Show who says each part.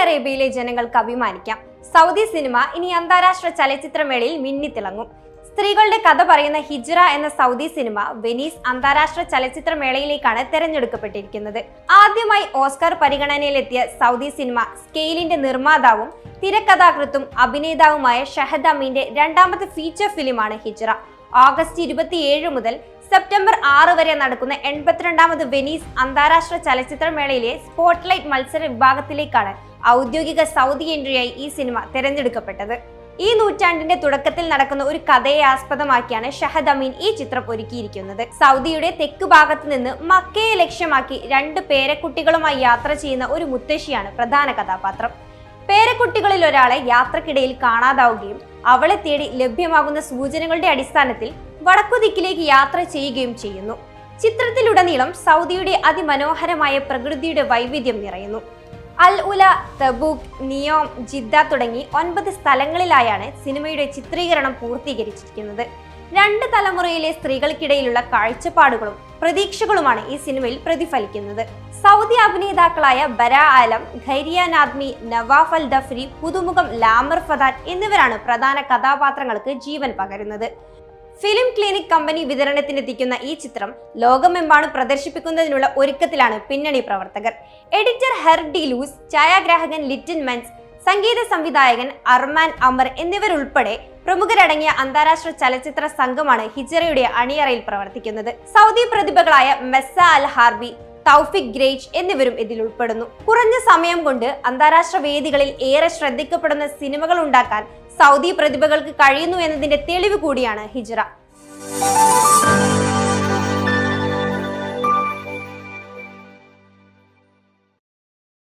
Speaker 1: അറേബ്യയിലെ ജനങ്ങൾക്ക് അഭിമാനിക്കാം. സൗദി സിനിമ ഇനി അന്താരാഷ്ട്ര ചലച്ചിത്രമേളയിൽ മിന്നിത്തിളങ്ങും. സ്ത്രീകളുടെ കഥ പറയുന്ന ഹിജ്റ എന്ന സൗദി സിനിമ വെനീസ് അന്താരാഷ്ട്ര ചലച്ചിത്രമേളയിലേക്കാണ് തെരഞ്ഞെടുക്കപ്പെട്ടിരിക്കുന്നത്. ആദ്യമായി ഓസ്കാർ പരിഗണനയിലെത്തിയ സൗദി സിനിമ സ്കെയിലിന്റെ നിർമ്മാതാവും തിരക്കഥാകൃത്തും അഭിനേതാവുമായ ഷഹദ് അമീന്റെ രണ്ടാമത്തെ ഫീച്ചർ ഫിലിമാണ് ഹിജ്റ. ഓഗസ്റ്റ് ഇരുപത്തിയേഴ് മുതൽ സെപ്റ്റംബർ ആറ് വരെ നടക്കുന്ന എൺപത്തിരണ്ടാമത് വെനീസ് അന്താരാഷ്ട്ര ചലച്ചിത്രമേളയിലെ സ്പോട്ട്ലൈറ്റ് മത്സര വിഭാഗത്തിലേക്കാണ് ഔദ്യോഗിക സൗദി എൻട്രിയായി ഈ സിനിമ തിരഞ്ഞെടുക്കപ്പെട്ടത്. ഈ നൂറ്റാണ്ടിന്റെ തുടക്കത്തിൽ നടക്കുന്ന ഒരു കഥയെ ആസ്പദമാക്കിയാണ് ഷഹദ് അമീൻ ഈ ചിത്രം ഒരുക്കിയിരിക്കുന്നത്. സൗദിയുടെ തെക്ക് ഭാഗത്ത് നിന്ന് മക്കയെ ലക്ഷ്യമാക്കി രണ്ട് പേരക്കുട്ടികളുമായി യാത്ര ചെയ്യുന്ന ഒരു മുത്തശ്ശിയാണ് പ്രധാന കഥാപാത്രം. പേരക്കുട്ടികളിൽ ഒരാളെ യാത്രക്കിടയിൽ കാണാതാവുകയും അവളെ തേടി ലഭ്യമാകുന്ന സൂചനകളുടെ അടിസ്ഥാനത്തിൽ വടക്കുദിക്കിലേക്ക് യാത്ര ചെയ്യുകയും ചെയ്യുന്നു. ചിത്രത്തിലുടനീളം സൗദിയുടെ അതിമനോഹരമായ പ്രകൃതിയുടെ വൈവിധ്യം നിറയുന്നു. Al Ula Tabuk Neom Jeddah തുടങ്ങി ഒൻപത് സ്ഥലങ്ങളിലായാണ് സിനിമയുടെ ചിത്രീകരണം പൂർത്തീകരിച്ചിരിക്കുന്നത്. രണ്ട് തലമുറയിലെ സ്ത്രീകൾക്കിടയിലുള്ള കാഴ്ചപ്പാടുകളും പ്രതീക്ഷകളുമാണ് ഈ സിനിമയിൽ പ്രതിഫലിക്കുന്നത്. സൗദി അഭിനേതാക്കളായ ബര ആലം ഖൈരിയ നാദ്മി നവാഫ് അൽ ദഫ്രി പുതുമുഖം ലാമർ ഫദാൻ എന്നിവരാണ് പ്രധാന കഥാപാത്രങ്ങൾക്ക് ജീവൻ പകരുന്നത്. ഫിലിം ക്ലിനിക് കമ്പനി വിതരണത്തിനെത്തിക്കുന്ന ഈ ചിത്രം ലോകമെമ്പാടും പ്രദർശിപ്പിക്കുന്നതിനുള്ള ഒരുക്കത്തിലാണ് പിന്നണി പ്രവർത്തകർ. എഡിറ്റർ ഹെർ ഡി ലൂസ് ഛായാഗ്രാഹകൻ ലിറ്റിൻ മെൻസ് സംഗീത സംവിധായകൻ അർമാൻ അമർ എന്നിവരുൾപ്പെടെ പ്രമുഖരടങ്ങിയ അന്താരാഷ്ട്ര ചലച്ചിത്ര സംഘമാണ് ഹിജറയുടെ അണിയറയിൽ പ്രവർത്തിക്കുന്നത്. സൗദി പ്രതിഭകളായ മെസ്സ അൽ ഹാർബി തൗഫിക് ഗ്രേറ്റ് എന്നിവരും ഇതിൽ ഉൾപ്പെടുന്നു. കുറഞ്ഞ സമയം കൊണ്ട് അന്താരാഷ്ട്ര വേദികളിൽ ഏറെ ശ്രദ്ധിക്കപ്പെടുന്ന സിനിമകൾ ഉണ്ടാക്കാൻ സൗദി പ്രതിഭകൾക്ക് കഴിയുന്നു എന്നതിന്റെ തെളിവ് കൂടിയാണ് ഹിജ്റ.